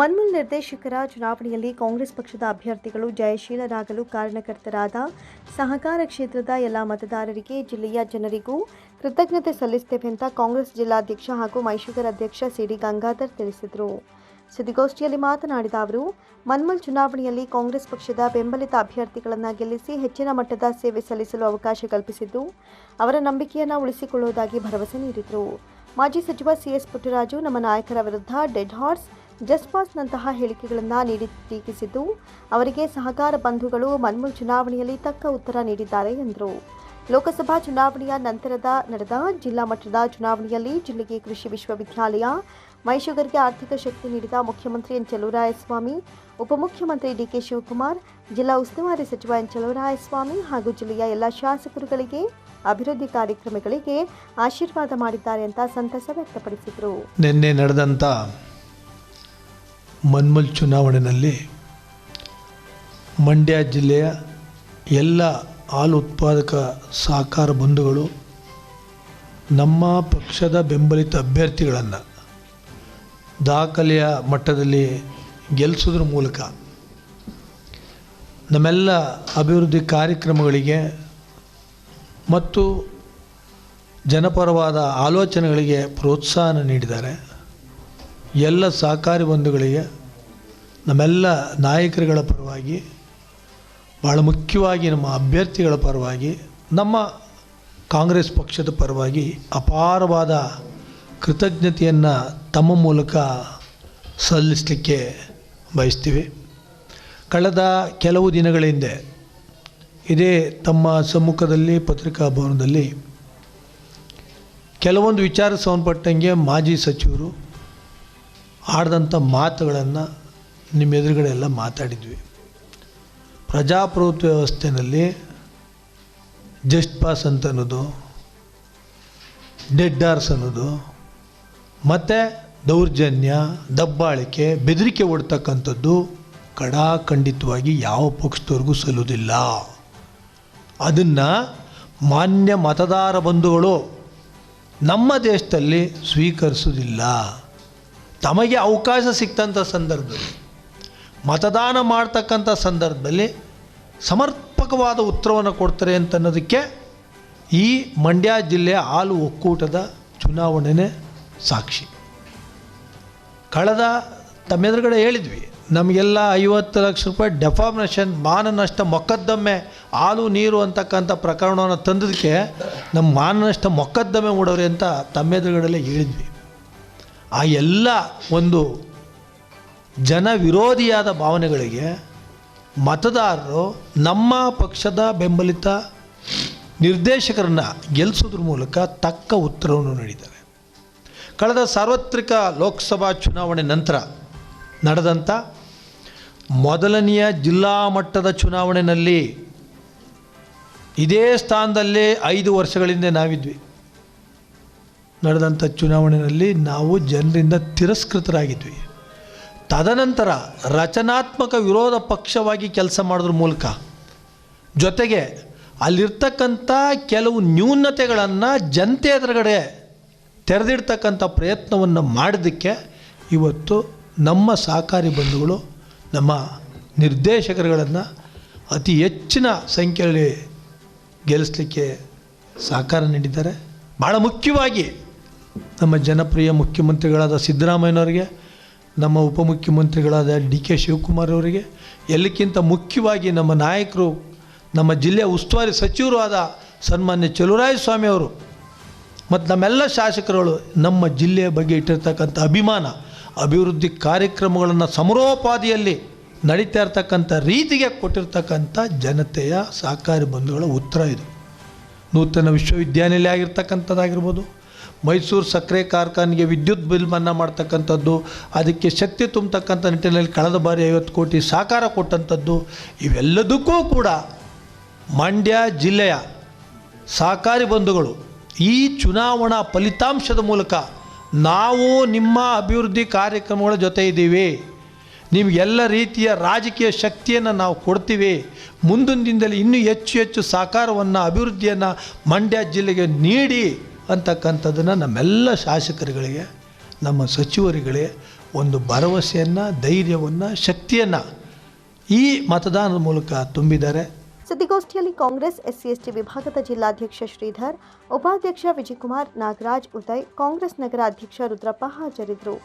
ಮನ್ಮೂಲ್ ನಿರ್ದೇಶಕರ ಚುನಾವಣೆಯಲ್ಲಿ ಕಾಂಗ್ರೆಸ್ ಪಕ್ಷದ ಅಭ್ಯರ್ಥಿಗಳು ಜಯಶೀಲರಾಗಲು ಕಾರಣಕರ್ತರಾದ ಸಹಕಾರ ಕ್ಷೇತ್ರದ ಎಲ್ಲ ಮತದಾರರಿಗೆ ಜಿಲ್ಲೆಯ ಜನರಿಗೂ ಕೃತಜ್ಞತೆ ಸಲ್ಲಿಸುತ್ತೇವೆ ಅಂತ ಕಾಂಗ್ರೆಸ್ ಜಿಲ್ಲಾಧ್ಯಕ್ಷ ಹಾಗೂ ಮೈಸೂಗರ್ ಅಧ್ಯಕ್ಷ ಸಿಡಿ ಗಂಗಾಧರ್ ತಿಳಿಸಿದರು. ಸುದ್ದಿಗೋಷ್ಠಿಯಲ್ಲಿ ಮಾತನಾಡಿದ ಅವರು, ಮನ್ಮಲ್ ಚುನಾವಣೆಯಲ್ಲಿ ಕಾಂಗ್ರೆಸ್ ಪಕ್ಷದ ಬೆಂಬಲಿತ ಅಭ್ಯರ್ಥಿಗಳನ್ನು ಗೆಲ್ಲಿಸಿ ಹೆಚ್ಚಿನ ಮಟ್ಟದ ಸೇವೆ ಸಲ್ಲಿಸಲು ಅವಕಾಶ ಕಲ್ಪಿಸಿದ್ದು, ಅವರ ನಂಬಿಕೆಯನ್ನು ಉಳಿಸಿಕೊಳ್ಳುವುದಾಗಿ ಭರವಸೆ ನೀಡಿದರು. ಮಾಜಿ ಸಚಿವ ಸಿಎಸ್ ಪುಟ್ಟರಾಜು ನಮ್ಮ ನಾಯಕರ ವಿರುದ್ಧ ಡೆಡ್ ಹಾರ್ಸ್ ಜಸ್ಪಾಸ್ನಂತಹ ಹೇಳಿಕೆಗಳನ್ನು ನೀಡಿ ಟೀಕಿಸಿದ್ದು, ಅವರಿಗೆ ಸಹಕಾರ ಬಂಧುಗಳು ಮನ್ಮು ಚುನಾವಣೆಯಲ್ಲಿ ತಕ್ಕ ಉತ್ತರ ನೀಡಿದ್ದಾರೆ ಎಂದರು. ಲೋಕಸಭಾ ಚುನಾವಣೆಯ ನಂತರದ ನಡೆದ ಜಿಲ್ಲಾ ಮಟ್ಟದ ಚುನಾವಣೆಯಲ್ಲಿ ಜಿಲ್ಲೆಗೆ ಕೃಷಿ ವಿಶ್ವವಿದ್ಯಾಲಯ ಮೈಶುಗರ್ಗೆ ಆರ್ಥಿಕ ಶಕ್ತಿ ನೀಡಿದ ಮುಖ್ಯಮಂತ್ರಿ ಎನ್ ಚಲುವರಾಯಸ್ವಾಮಿ, ಉಪಮುಖ್ಯಮಂತ್ರಿ ಡಿಕೆ ಶಿವಕುಮಾರ್, ಜಿಲ್ಲಾ ಉಸ್ತುವಾರಿ ಸಚಿವ ಎನ್ ಚಲುವರಾಯಸ್ವಾಮಿ ಹಾಗೂ ಜಿಲ್ಲೆಯ ಎಲ್ಲ ಶಾಸಕರುಗಳಿಗೆ ಅಭಿವೃದ್ಧಿ ಕಾರ್ಯಕ್ರಮಗಳಿಗೆ ಆಶೀರ್ವಾದ ಮಾಡಿದ್ದಾರೆ ಅಂತ ಸಂತಸ ವ್ಯಕ್ತಪಡಿಸಿದರು. ನಿನ್ನೆ ನಡೆದಂಥ ಮನ್ಮಲ್ ಚುನಾವಣೆಯಲ್ಲಿ ಮಂಡ್ಯ ಜಿಲ್ಲೆಯ ಎಲ್ಲ ಹಾಲು ಉತ್ಪಾದಕ ಸಹಕಾರ ಬಂಧುಗಳು ನಮ್ಮ ಪಕ್ಷದ ಬೆಂಬಲಿತ ಅಭ್ಯರ್ಥಿಗಳನ್ನು ದಾಖಲೆಯ ಮಟ್ಟದಲ್ಲಿ ಗೆಲ್ಲಿಸೋದ್ರ ಮೂಲಕ ನಮ್ಮೆಲ್ಲ ಅಭಿವೃದ್ಧಿ ಕಾರ್ಯಕ್ರಮಗಳಿಗೆ ಮತ್ತು ಜನಪರವಾದ ಆಲೋಚನೆಗಳಿಗೆ ಪ್ರೋತ್ಸಾಹ ನೀಡಿದ್ದಾರೆ. ಎಲ್ಲ ಸಹಕಾರಿ ಬಂಧುಗಳಿಗೆ, ನಮ್ಮೆಲ್ಲ ನಾಯಕರುಗಳ ಪರವಾಗಿ ಭಾಳ ಮುಖ್ಯವಾಗಿ ನಮ್ಮ ಅಭ್ಯರ್ಥಿಗಳ ಪರವಾಗಿ, ನಮ್ಮ ಕಾಂಗ್ರೆಸ್ ಪಕ್ಷದ ಪರವಾಗಿ ಅಪಾರವಾದ ಕೃತಜ್ಞತೆಯನ್ನು ತಮ್ಮ ಮೂಲಕ ಸಲ್ಲಿಸಲಿಕ್ಕೆ ಬಯಸ್ತೀವಿ. ಕಳೆದ ಕೆಲವು ದಿನಗಳ ಹಿಂದೆ ಇದೇ ತಮ್ಮ ಸಮ್ಮುಖದಲ್ಲಿ ಪತ್ರಿಕಾ ಭವನದಲ್ಲಿ ಕೆಲವೊಂದು ವಿಚಾರ ಸಂಬಂಧಪಟ್ಟಂಗೆ ಮಾಜಿ ಸಚಿವರು ಆಡಿದಂಥ ಮಾತುಗಳನ್ನು ನಿಮ್ಮ ಎದುರುಗಡೆ ಎಲ್ಲ ಮಾತಾಡಿದ್ವಿ. ಪ್ರಜಾಪ್ರಭುತ್ವ ವ್ಯವಸ್ಥೆಯಲ್ಲಿ ಜಸ್ಟ್ ಪಾಸ್ ಅಂತ ಅನ್ನೋದು ಡೆಡ್ ಡಾರ್ಸ್ ಅನ್ನೋದು, ಮತ್ತು ದೌರ್ಜನ್ಯ, ದಬ್ಬಾಳಿಕೆ, ಬೆದರಿಕೆ ಒಡ್ತಕ್ಕಂಥದ್ದು ಕಡಾಖಂಡಿತವಾಗಿ ಯಾವ ಪಕ್ಷದವ್ರಿಗೂ ಸಲ್ಲುವುದಿಲ್ಲ. ಅದನ್ನು ಮಾನ್ಯ ಮತದಾರ ಬಂಧುಗಳು ನಮ್ಮ ದೇಶದಲ್ಲಿ ಸ್ವೀಕರಿಸೋದಿಲ್ಲ ತಮಗೆ ಅವಕಾಶ ಸಿಕ್ತಂಥ ಸಂದರ್ಭದಲ್ಲಿ, ಮತದಾನ ಮಾಡ್ತಕ್ಕಂಥ ಸಂದರ್ಭದಲ್ಲಿ ಸಮರ್ಪಕವಾದ ಉತ್ತರವನ್ನು ಕೊಡ್ತಾರೆ ಅಂತನ್ನೋದಕ್ಕೆ ಈ ಮಂಡ್ಯ ಜಿಲ್ಲೆಯ ಹಾಲು ಒಕ್ಕೂಟದ ಚುನಾವಣೆನೇ ಸಾಕ್ಷಿ. ಕಳೆದ ತಮ್ಮೆದುರುಗಡೆ ಹೇಳಿದ್ವಿ ನಮಗೆಲ್ಲ ಐವತ್ತು ಲಕ್ಷ ರೂಪಾಯಿ ಡೆಫಾಮಿನೇಷನ್ ಮಾನನಷ್ಟ ಮೊಕದ್ದಮೆ, ಹಾಲು, ನೀರು ಅಂತಕ್ಕಂಥ ಪ್ರಕರಣವನ್ನು ತಂದದಕ್ಕೆ ನಮ್ಮ ಮಾನನಷ್ಟ ಮೊಕದ್ದಮೆ ಮೂಡವ್ರೆ ಅಂತ ತಮ್ಮೆದುರುಗಡೆಲ್ಲೇ ಹೇಳಿದ್ವಿ. ಆ ಎಲ್ಲ ಒಂದು ಜನ ವಿರೋಧಿಯಾದ ಭಾವನೆಗಳಿಗೆ ಮತದಾರರು ನಮ್ಮ ಪಕ್ಷದ ಬೆಂಬಲಿತ ನಿರ್ದೇಶಕರನ್ನು ಗೆಲ್ಲಿಸೋದ್ರ ಮೂಲಕ ತಕ್ಕ ಉತ್ತರವನ್ನು ನೀಡಿದ್ದಾರೆ. ಕಳೆದ ಸಾರ್ವತ್ರಿಕ ಲೋಕಸಭಾ ಚುನಾವಣೆ ನಂತರ ನಡೆದಂಥ ಮೊದಲನೆಯ ಜಿಲ್ಲಾ ಮಟ್ಟದ ಚುನಾವಣೆಯಲ್ಲಿ ಇದೇ ಸ್ಥಾನದಲ್ಲೇ ಐದು ವರ್ಷಗಳಿಂದ ನಾವಿದ್ವಿ. ನಡೆದಂಥ ಚುನಾವಣೆಯಲ್ಲಿ ನಾವು ಜನರಿಂದ ತಿರಸ್ಕೃತರಾಗಿದ್ವಿ. ತದನಂತರ ರಚನಾತ್ಮಕ ವಿರೋಧ ಪಕ್ಷವಾಗಿ ಕೆಲಸ ಮಾಡೋದ್ರ ಮೂಲಕ ಜೊತೆಗೆ ಅಲ್ಲಿರ್ತಕ್ಕಂಥ ಕೆಲವು ನ್ಯೂನತೆಗಳನ್ನು ಜನತೆ ಎದುರುಗಡೆ ತೆರೆದಿಡ್ತಕ್ಕಂಥ ಪ್ರಯತ್ನವನ್ನು ಮಾಡಿದ್ದಕ್ಕೆ ಇವತ್ತು ನಮ್ಮ ಸಹಕಾರಿ ಬಂಧುಗಳು, ನಮ್ಮ ನಿರ್ದೇಶಕರುಗಳನ್ನು ಅತಿ ಹೆಚ್ಚಿನ ಸಂಖ್ಯೆಯಲ್ಲಿ ಗೆಲ್ಲಿಸಲಿಕ್ಕೆ ಸಹಕಾರ ನೀಡಿದ್ದಾರೆ. ಭಾಳ ಮುಖ್ಯವಾಗಿ ನಮ್ಮ ಜನಪ್ರಿಯ ಮುಖ್ಯಮಂತ್ರಿಗಳಾದ ಸಿದ್ದರಾಮಯ್ಯನವರಿಗೆ, ನಮ್ಮ ಉಪಮುಖ್ಯಮಂತ್ರಿಗಳಾದ ಡಿ ಕೆ ಶಿವಕುಮಾರ್ ಅವರಿಗೆ, ಎಲ್ಲಕ್ಕಿಂತ ಮುಖ್ಯವಾಗಿ ನಮ್ಮ ನಾಯಕರು, ನಮ್ಮ ಜಿಲ್ಲೆಯ ಉಸ್ತುವಾರಿ ಸಚಿವರು ಆದ ಸನ್ಮಾನ್ಯ ಸ್ವಾಮಿ ಅವರು ಮತ್ತು ನಮ್ಮೆಲ್ಲ ಶಾಸಕರುಗಳು ನಮ್ಮ ಜಿಲ್ಲೆಯ ಬಗ್ಗೆ ಇಟ್ಟಿರ್ತಕ್ಕಂಥ ಅಭಿಮಾನ ಅಭಿವೃದ್ಧಿ ಕಾರ್ಯಕ್ರಮಗಳನ್ನು ಸಮರೋಪಾದಿಯಲ್ಲಿ ನಡೀತಾ ಇರ್ತಕ್ಕಂಥ ರೀತಿಗೆ ಕೊಟ್ಟಿರ್ತಕ್ಕಂಥ ಜನತೆಯ ಸಹಕಾರಿ ಬಂಧುಗಳ ಉತ್ತರ ಇದು. ನೂತನ ವಿಶ್ವವಿದ್ಯಾನಿಲಯ ಆಗಿರ್ತಕ್ಕಂಥದ್ದಾಗಿರ್ಬೋದು, ಮೈಸೂರು ಸಕ್ಕರೆ ಕಾರ್ಖಾನೆಗೆ ವಿದ್ಯುತ್ ಬಿಲ್ ಮನ್ನಾ ಮಾಡ್ತಕ್ಕಂಥದ್ದು, ಅದಕ್ಕೆ ಶಕ್ತಿ ತುಂಬತಕ್ಕಂಥ ನಿಟ್ಟಿನಲ್ಲಿ ಕಳೆದ ಬಾರಿ ಐವತ್ತು ಕೋಟಿ ಸಹಕಾರ ಕೊಟ್ಟಂಥದ್ದು, ಇವೆಲ್ಲದಕ್ಕೂ ಕೂಡ ಮಂಡ್ಯ ಜಿಲ್ಲೆಯ ಸಹಕಾರಿ ಬಂಧುಗಳು ಈ ಚುನಾವಣಾ ಫಲಿತಾಂಶದ ಮೂಲಕ ನಾವು ನಿಮ್ಮ ಅಭಿವೃದ್ಧಿ ಕಾರ್ಯಕ್ರಮಗಳ ಜೊತೆ ಇದ್ದೀವಿ. ನಿಮಗೆಲ್ಲ ರೀತಿಯ ರಾಜಕೀಯ ಶಕ್ತಿಯನ್ನು ನಾವು ಕೊಡ್ತೀವಿ. ಮುಂದಿನ ದಿನದಲ್ಲಿ ಇನ್ನೂ ಹೆಚ್ಚು ಹೆಚ್ಚು ಸಹಕಾರವನ್ನು, ಅಭಿವೃದ್ಧಿಯನ್ನು ಮಂಡ್ಯ ಜಿಲ್ಲೆಗೆ ನೀಡಿ ಅಂತಕ್ಕಂಥದ್ದನ್ನು ನಮ್ಮೆಲ್ಲ ಶಾಸಕರುಗಳಿಗೆ, ನಮ್ಮ ಸಚಿವರುಗಳಿಗೆ ಒಂದು ಭರವಸೆಯನ್ನು, ಧೈರ್ಯವನ್ನು, ಶಕ್ತಿಯನ್ನು ಈ ಮತದಾನದ ಮೂಲಕ ತುಂಬಿದ್ದಾರೆ. ಸುದ್ದಿಗೋಷ್ಠಿಯಲ್ಲಿ ಕಾಂಗ್ರೆಸ್ ಎಸ್ಸಿ ಎಸ್ಟಿ ವಿಭಾಗದ ಜಿಲ್ಲಾಧ್ಯಕ್ಷ ಶ್ರೀಧರ್ ಉಪಾಧ್ಯಕ್ಷ ವಿಜಯಕುಮಾರ್ ನಾಗರಾಜ್ ಉದಯ್ ಕಾಂಗ್ರೆಸ್ ನಗರ ಅಧ್ಯಕ್ಷ ರುದ್ರಪ್ಪ ಹಾಜರಿದ್ದರು